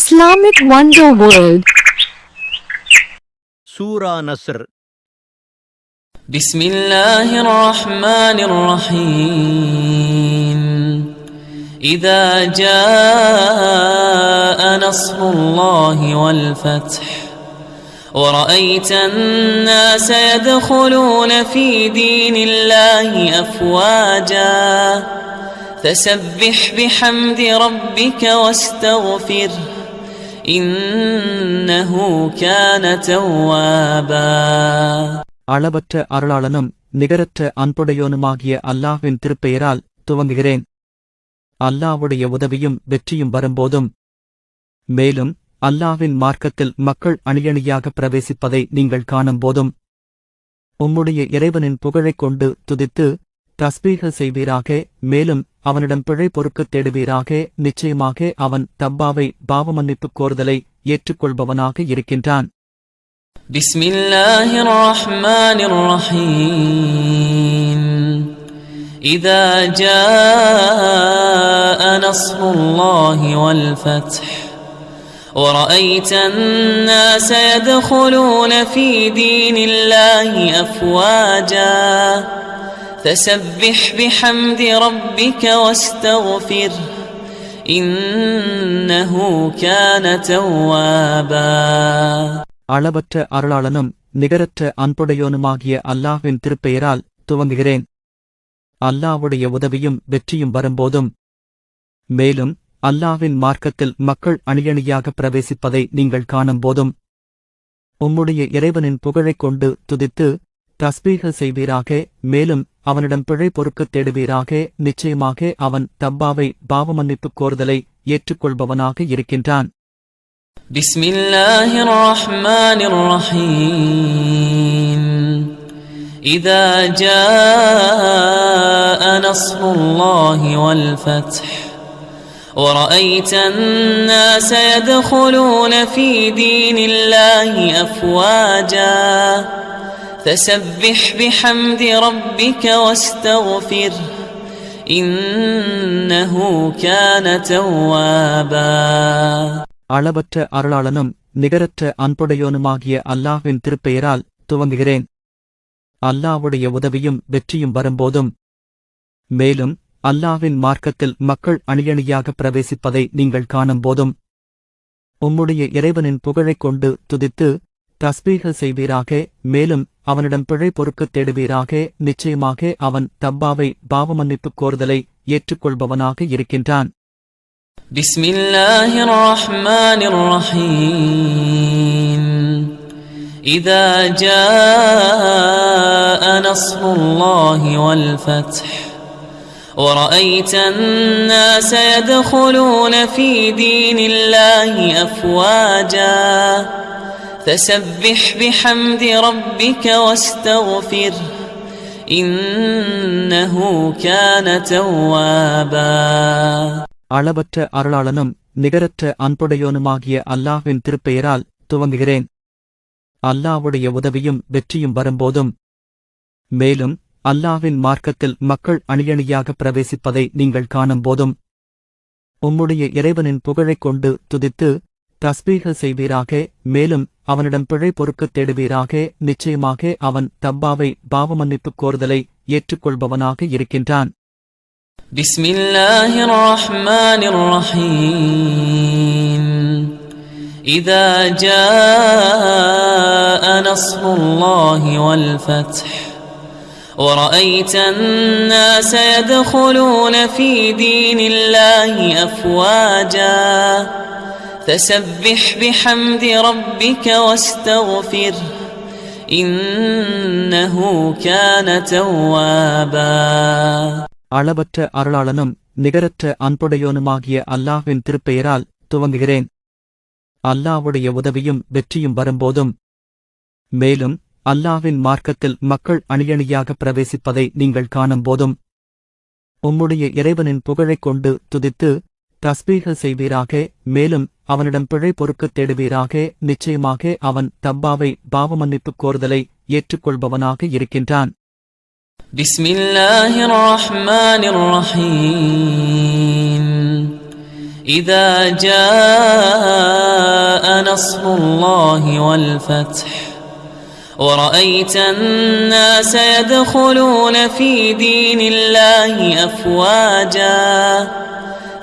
Islamic Wonder World. سورة نصر بسم الله الرحمن الرحيم إذا جاء نصر الله والفتح ورأيت الناس يدخلون في دين الله أفواجا فسبح بحمد ربك واستغفره அளவற்ற அருளாளனும் நிகரற்ற அன்புடையோனுமாகிய அல்லாஹ்வின் திருப்பெயரால் துவங்குகிறேன். அல்லாஹ்வுடைய உதவியும் வெற்றியும் வரும்போதும் மேலும் அல்லாஹ்வின் மார்க்கத்தில் மக்கள் அணியணியாக பிரவேசிப்பதை நீங்கள் காணும்போதும் உம்முடைய இறைவனின் புகழைக் கொண்டு துதித்து தஸ்பீக செய்வீராக மேலும் அவனிடம் பிழை பொறுக்கத் தேடுவீராக நிச்சயமாக அவன் தப்பாவை பாவமன்னிப்புக் கோருதலை ஏற்றுக்கொள்பவனாக இருக்கின்றான் بسم الله الرحمن الرحيم إذا جاء نصر الله والفتح ورأيت الناس يدخلون في دين الله أفواجا فسبح بحمد ربك واستغفره إنه كان توابا அளவற்ற அருளாளனும் நிகரற்ற அன்புடையோனுமாகிய அல்லாஹ்வின் திருப்பெயரால் துவங்குகிறேன் அல்லாஹ்வுடைய உதவியும் வெற்றியும் வரும்போதும் மேலும் அல்லாஹ்வின் மார்க்கத்தில் மக்கள் அணியணியாக பிரவேசிப்பதை நீங்கள் காணும்போதும் உம்முடைய இறைவனின் புகழைக் கொண்டு துதித்து தஸ்பீக செய்வீராக மேலும் அவனிடம் பிழை பொறுக்கத் தேடுவீராக நிச்சயமாக அவன் தப்பாவை பாவமன்னிப்புக் கோருதலை ஏற்றுக்கொள்பவனாக இருக்கின்றான் بسم الله الرحمن الرحيم إذا جاء نصر الله والفتح ورأيت الناس يدخلون في دين الله أفواجا فسبح بحمد ربك واستغفره إنه كان توابا அளவற்ற அருளாளனும் நிகரற்ற அன்புடையோனுமாகிய அல்லாஹ்வின் திருப்பெயரால் துவங்குகிறேன் அல்லாஹ்வுடைய உதவியும் வெற்றியும் வரும்போதும் மேலும் அல்லாஹ்வின் மார்க்கத்தில் மக்கள் அணியணியாக பிரவேசிப்பதை நீங்கள் காணும்போதும் உம்முடைய இறைவனின் புகழைக் கொண்டு துதித்து தஸ்பீக செய்வீராக மேலும் அவனிடம் பிழை பொறுக்கத் தேடுவீராக நிச்சயமாக அவன் தப்பாவை பாவமன்னிப்புக் கோருதலை ஏற்றுக்கொள்பவனாக இருக்கின்றான் بسم الله الرحمن الرحيم إذا جاء نصر الله والفتح ورأيت الناس يدخلون في دين الله أفواجا فسبح بحمد ربك واستغفره إنه كان توابا அளவற்ற அருளாளனும் நிகரற்ற அன்புடையோனுமாகிய அல்லாஹ்வின் திருப்பெயரால் துவங்குகிறேன் அல்லாஹ்வுடைய உதவியும் வெற்றியும் வரும்போதும் மேலும் அல்லாஹ்வின் மார்க்கத்தில் மக்கள் அணியணியாக பிரவேசிப்பதை நீங்கள் காணும்போதும் உம்முடைய இறைவனின் புகழைக் கொண்டு துதித்து தஸ்பீக செய்வீராக மேலும் அவனிடம் பிழை பொறுக்கத் தேடுவீராக நிச்சயமாக அவன் தப்பாவை பாவமன்னிப்புக் கோருதலை ஏற்றுக்கொள்பவனாக இருக்கின்றான் بسم الله الرحمن الرحيم إذا جاء نصر الله والفتح ورأيت الناس يدخلون في دين الله أفواجا فسبح بحمد ربك واستغفره إنه كان توابا அளவற்ற அருளாளனும் நிகரற்ற அன்புடையோனுமாகிய அல்லாஹ்வின் திருப்பெயரால் துவங்குகிறேன் அல்லாஹ்வுடைய உதவியும் வெற்றியும் வரும்போதும் மேலும் அல்லாஹ்வின் மார்க்கத்தில் மக்கள் அணியணியாக பிரவேசிப்பதை நீங்கள் காணும்போதும் உம்முடைய இறைவனின் புகழைக் கொண்டு துதித்து தஸ்பீக செய்வீராக மேலும் அவனிடம் பிழை பொறுக்கத் தேடுவீராக நிச்சயமாக அவன் தப்பாவை பாவமன்னிப்புக் கோருதலை ஏற்றுக்கொள்பவனாக இருக்கின்றான் بسم الله الرحمن الرحيم إذا جاء نصر الله والفتح ورأيت الناس يدخلون في دين الله أفواجا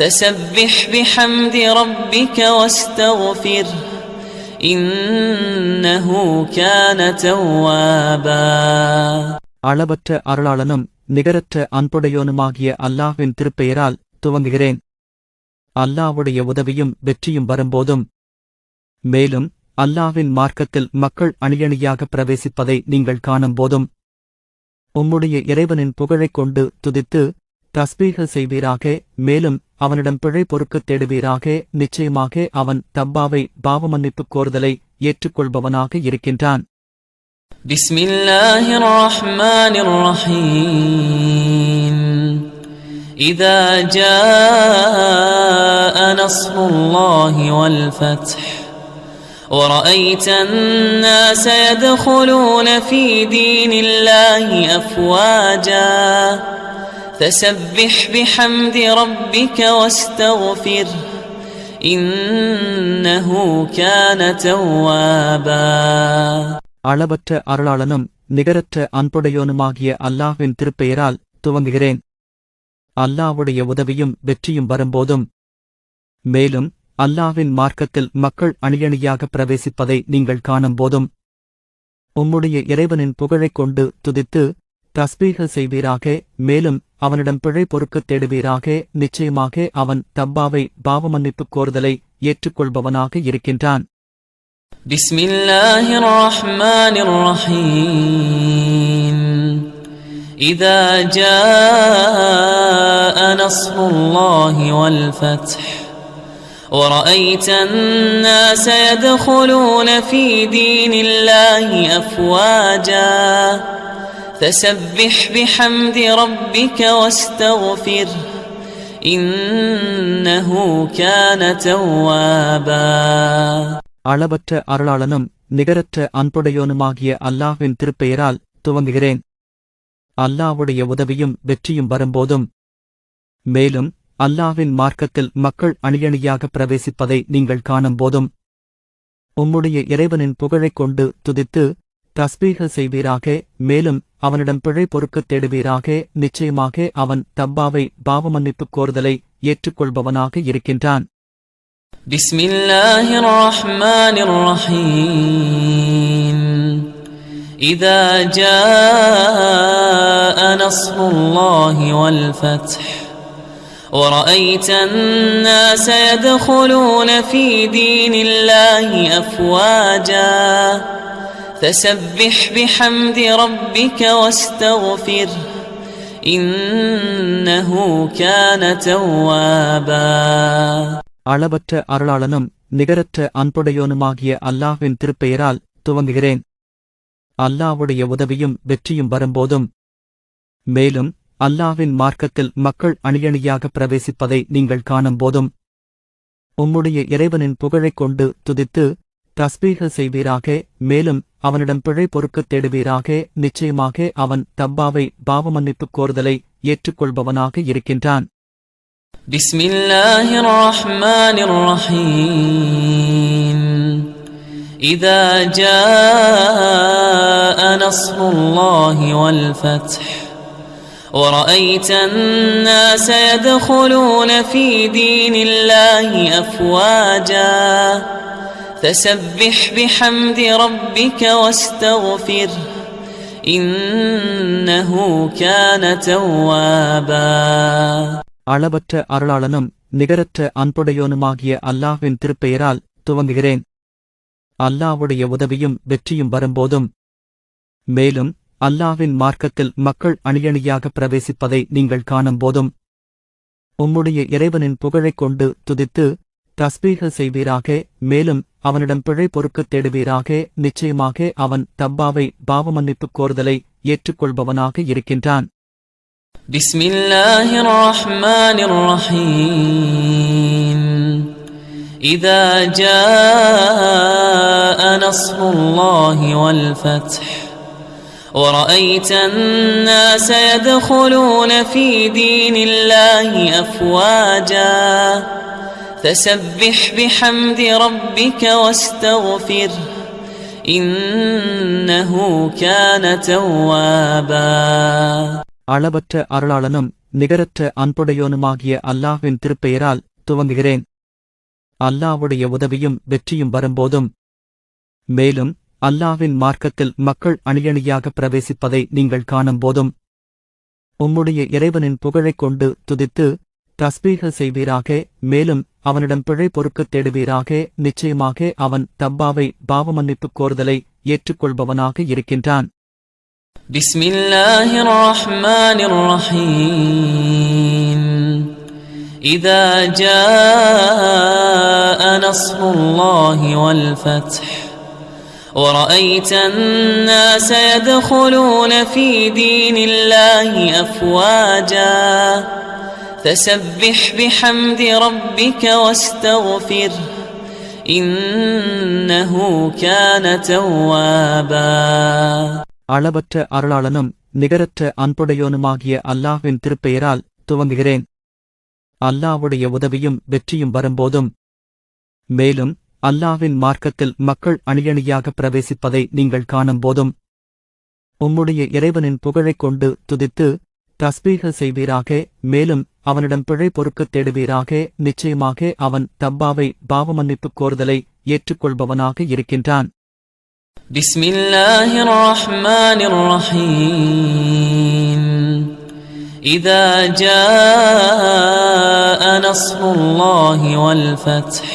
فسبح بحمد ربك واستغفره إنه كان توابا அளவற்ற அருளாளனும் நிகரற்ற அன்புடையோனுமாகிய அல்லாஹ்வின் திருப்பெயரால் துவங்குகிறேன் அல்லாஹ்வுடைய உதவியும் வெற்றியும் வரும்போதும் மேலும் அல்லாஹ்வின் மார்க்கத்தில் மக்கள் அணியணியாக பிரவேசிப்பதை நீங்கள் காணும்போதும் உம்முடைய இறைவனின் புகழைக் கொண்டு துதித்து தஸ்பீகள் செய்வீராக மேலும் அவனிடம் பிழை பொறுக்கத் தேடுவீராக நிச்சயமாக அவன் தப்பாவை பாவமன்னிப்பு கோருதலை ஏற்றுக்கொள்பவனாக இருக்கின்றான் بسم الله الرحمن الرحيم إذا جاء نصر الله والفتح ورأيت الناس يدخلون في دين الله أفواجا فسبح بحمد ربك واستغفره إنه كان توابا அளவற்ற அருளாளனும் நிகரற்ற அன்புடையோனுமாகிய அல்லாஹ்வின் திருப்பெயரால் துவங்குகிறேன் அல்லாஹ்வுடைய உதவியும் வெற்றியும் வரும்போதும் மேலும் அல்லாஹ்வின் மார்க்கத்தில் மக்கள் அணியணியாக பிரவேசிப்பதை நீங்கள் காணும்போதும் உம்முடைய இறைவனின் புகழைக் கொண்டு துதித்து தஸ்பீகள் செய்வீராக மேலும் அவனிடம் பிழை பொறுக்கத் தேடுவீராக நிச்சயமாக அவன் தப்பாவை பாவமன்னிப்பு கோருதலை ஏற்றுக்கொள்பவனாக இருக்கின்றான் بسم الله الرحمن الرحيم إذا جاء نصر الله والفتح ورأيت الناس يدخلون في دين الله أفواجا فسبح بحمد ربك واستغفره إنه كان توابا அளவற்ற அருளாளனும் நிகரற்ற அன்புடையோனுமாகிய அல்லாஹ்வின் திருப்பெயரால் துவங்குகிறேன் அல்லாஹ்வுடைய உதவியும் வெற்றியும் வரும்போதும் மேலும் அல்லாஹ்வின் மார்க்கத்தில் மக்கள் அணியணியாக பிரவேசிப்பதை நீங்கள் காணும்போதும் உம்முடைய இறைவனின் புகழைக் கொண்டு துதித்து தஸ்பீகள் செய்வீராக மேலும் அவனிடம் பிழை பொறுக்கத் தேடுவீராக நிச்சயமாக அவன் தப்பாவை பாவமன்னிப்பு கோருதலை ஏற்றுக்கொள்பவனாக இருக்கின்றான் بسم الله الرحمن الرحيم إذا جاء نصر الله والفتح ورأيت الناس يدخلون في دين الله أفواجا فسبح بحمد ربك واستغفره إنه كان توابا அளவற்ற அருளாளனும் நிகரற்ற அன்புடையோனுமாகிய அல்லாஹ்வின் திருப்பெயரால் துவங்குகிறேன் அல்லாஹ்வுடைய உதவியும் வெற்றியும் வரும்போதும் மேலும் அல்லாஹ்வின் மார்க்கத்தில் மக்கள் அணியணியாக பிரவேசிப்பதை நீங்கள் காணும்போதும் உம்முடைய இறைவனின் புகழைக் கொண்டு துதித்து தஸ்பீகள் செய்வீராக மேலும் அவனிடம் பிழை பொறுக்கத் தேடுவீராக நிச்சயமாக அவன் தப்பாவை பாவமன்னிப்பு கோருதலை ஏற்றுக்கொள்பவனாக இருக்கின்றான் بسم الله الرحمن الرحيم إذا جاء نصر الله والفتح ورأيت الناس يدخلون في دين الله أفواجا فسبح بحمد ربك واستغفره إنه كان توابا அளவற்ற அருளாளனும் நிகரற்ற அன்புடையோனுமாகிய அல்லாஹ்வின் திருப்பெயரால் துவங்குகிறேன் அல்லாஹ்வுடைய உதவியும் வெற்றியும் வரும்போதும் மேலும் அல்லாஹ்வின் மார்க்கத்தில் மக்கள் அணியணியாக பிரவேசிப்பதை நீங்கள் காணும்போதும் உம்முடைய இறைவனின் புகழைக் கொண்டு துதித்து தஸ்பீகள் செய்வீராக மேலும் அவனிடம் பிழை பொறுக்கத் தேடுவீராக நிச்சயமாக அவன் தப்பாவை பாவமன்னிப்பு கோருதலை ஏற்றுக்கொள்பவனாக இருக்கின்றான் بسم الله الرحمن الرحيم إذا جاء نصر الله والفتح ورأيت الناس يدخلون في دين الله أفواجا فسبح بحمد ربك واستغفره إنه كان توابا அளவற்ற அருளாளனும் நிகரற்ற அன்புடையோனுமாகிய அல்லாஹ்வின் திருப்பெயரால் துவங்குகிறேன் அல்லாஹ்வுடைய உதவியும் வெற்றியும் வரும்போதும் மேலும் அல்லாஹ்வின் மார்க்கத்தில் மக்கள் அணியணியாக பிரவேசிப்பதை நீங்கள் காணும்போதும் உம்முடைய இறைவனின் புகழைக் கொண்டு துதித்து தஸ்பீக செய்வீராக மேலும் அவனிடம் பிழை பொறுக்கத் தேடுவீராக நிச்சயமாக அவன் தப்பாவை பாவமன்னிப்பு கோருதலை ஏற்றுக்கொள்பவனாக இருக்கின்றான் بسم الله الرحمن الرحيم إذا جاء نصر الله والفتح ورأيت الناس يدخلون في دين الله أفواجا فسبح بحمد ربك واستغفره إنه كان توابا அளவற்ற அருளாளனும் நிகரற்ற அன்புடையோனுமாகிய அல்லாஹ்வின் திருப்பெயரால் துவங்குகிறேன் அல்லாஹ்வுடைய உதவியும் வெற்றியும் வரும்போதும் மேலும் அல்லாஹ்வின் மார்க்கத்தில் மக்கள் அணியணியாக பிரவேசிப்பதை நீங்கள் காணும்போதும் உம்முடைய இறைவனின் புகழைக் கொண்டு துதித்து தஸ்பீக செய்வீராக மேலும் அவனிடம் பிழை பொறுக்கத் தேடுவீராக நிச்சயமாக அவன் தப்பாவை பாவமன்னிப்பு கோருதலை ஏற்றுக்கொள்பவனாக இருக்கின்றான் بسم الله الرحمن الرحيم إذا جاء نصر الله والفتح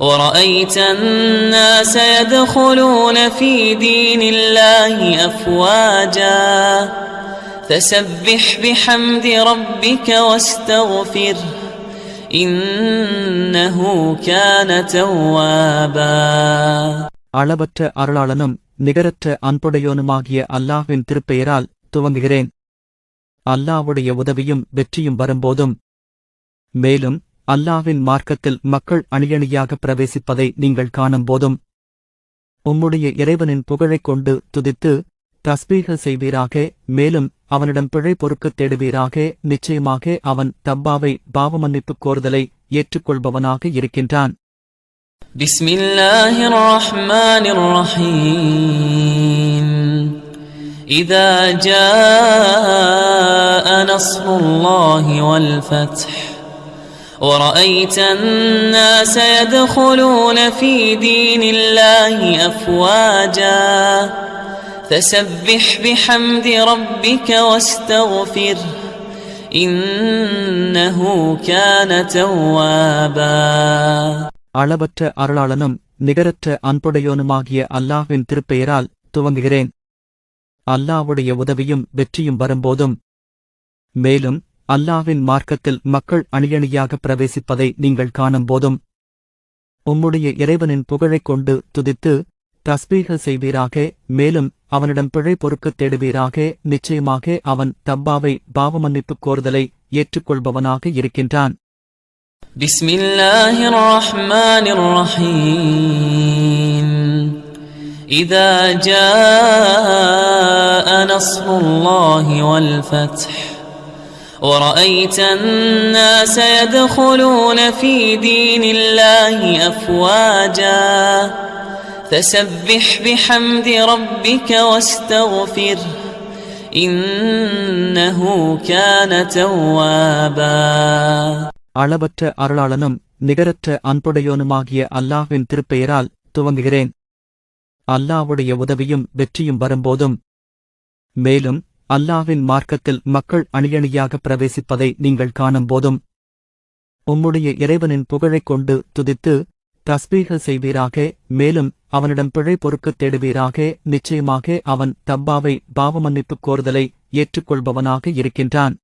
ورأيت الناس يدخلون في دين الله أفواجا فسبح بحمد ربك واستغفره إنه كان توابا அளவற்ற அருளாளனும் நிகரற்ற அன்புடையோனுமாகிய அல்லாஹ்வின் திருப்பெயரால் துவங்குகிறேன் அல்லாஹ்வுடைய உதவியும் வெற்றியும் வரும்போதும் மேலும் அல்லாஹ்வின் மார்க்கத்தில் மக்கள் அணியணியாக பிரவேசிப்பதை நீங்கள் காணும்போதும் உம்முடைய இறைவனின் புகழைக் கொண்டு துதித்து தஸ்பீக செய்வீராக மேலும் அவனிடம் பிழை பொறுக்கத் தேடுவீராக நிச்சயமாக அவன் தப்பாவை பாவமன்னிப்பு கோருதலை ஏற்றுக்கொள்பவனாக இருக்கின்றான் بسم الله الرحمن الرحيم إذا جاء نصر الله والفتح ورأيت الناس يدخلون في دين الله أفواجا فسبح بحمد ربك واستغفره إنه كان توابا அளவற்ற அருளாளனும் நிகரற்ற அன்புடையோனுமாகிய அல்லாஹ்வின் திருப்பெயரால் துவங்குகிறேன் அல்லாஹ்வுடைய உதவியும் வெற்றியும் வரும்போதும் மேலும் அல்லாஹ்வின் மார்க்கத்தில் மக்கள் அணியணியாக பிரவேசிப்பதை நீங்கள் காணும்போதும் உம்முடைய இறைவனின் புகழைக் கொண்டு துதித்து தஸ்பீக செய்வீராக மேலும் அவனிடம் பிழை பொறுக்கத் தேடுவீராக நிச்சயமாக அவன் தப்பாவை பாவமன்னிப்பு கோருதலை ஏற்றுக்கொள்பவனாக இருக்கின்றான் بسم الله الرحمن الرحيم إذا جاء نصر الله والفتح ورأيت الناس يدخلون في دين الله أفواجا فسبح بحمد ربك واستغفره إنه كان توابا அளவற்ற அருளாளனும் நிகரற்ற அன்புடையோனுமாகிய அல்லாஹ்வின் திருப்பெயரால் துவங்குகிறேன் அல்லாஹ்வுடைய உதவியும் வெற்றியும் வரும்போதும் மேலும் அல்லாஹ்வின் மார்க்கத்தில் மக்கள் அணியணியாக பிரவேசிப்பதை நீங்கள் காணும்போதும் உம்முடைய இறைவனின் புகழைக் கொண்டு துதித்து தஸ்பீக செய்வீராக மேலும் அவனிடம் பிழை பொறுக்க தேடுவீராக நிச்சயமாக அவன் தப்பாவை பாவமன்னிப்பு கோருதலை ஏற்றுக்கொள்பவனாக இருக்கின்றான்.